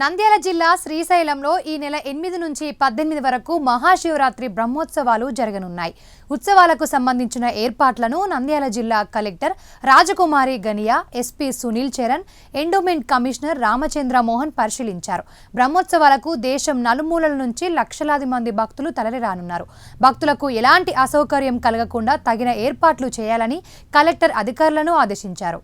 నంద్యాల జిల్లా శ్రీశైలంలో ఈ నెల ఎనిమిది నుంచి పద్దెనిమిది వరకు మహాశివరాత్రి బ్రహ్మోత్సవాలు జరగనున్నాయి. ఉత్సవాలకు సంబంధించిన ఏర్పాట్లను నంద్యాల జిల్లా collector Rajakumari Ganiya SP Sunil Charan endowment commissioner Ramachandra Mohan పరిశీలించారు. బ్రహ్మోత్సవాలకు దేశం నలుమూలల నుంచి లక్షలాది మంది భక్తులు తరలిరానున్నారు. భక్తులకు ఎలాంటి అసౌకర్యం కలగకుండా తగిన ఏర్పాట్లు చేయాలని కలెక్టర్ అధికారులను ఆదేశించారు.